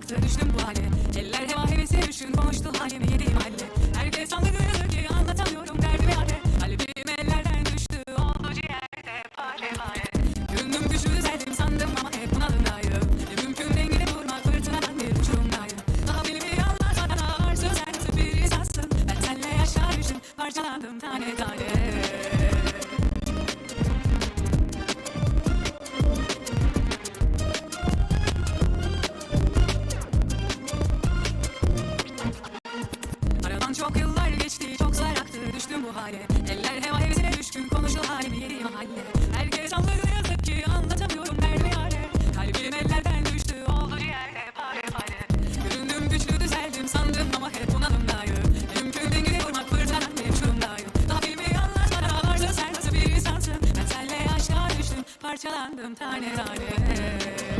baktı düştüm bu hale. Eller heva hevesi düşün konuştu halimi yediğim halde Herkes sandı görülür ki anlatamıyorum derdimi hale. Kalbim ellerden düştü oldu ciğerde pare pare. Gönlüm güçlü düzeldim sandım ama hep bunalımdayım. Ne mümkün dengede durmak fırtınadan bir uçurumdayım Daha beni bir anlarsana ağır sözler nasıl bir insansın. Ben senle yaşar parçalandım tane tane. Çok yıllar geçti, çok zar aktı, düştüm bu hale. Eller heva hevesine düşkün, konuşur halimi yeri mahalle. Herkes anladı yazık ki, anlatamıyorum derdi yare Kalbim ellerden düştü, oldu yerde pare pare Göründüm güçlü düzeldim sandım ama hep bunalımdayım. Mümkün dengeli vurmak fırtınan bir uçurumdayım Daha bir anlatmana varsa sen nasıl bir insansın? Ben senle aşağı düştüm, parçalandım tane tane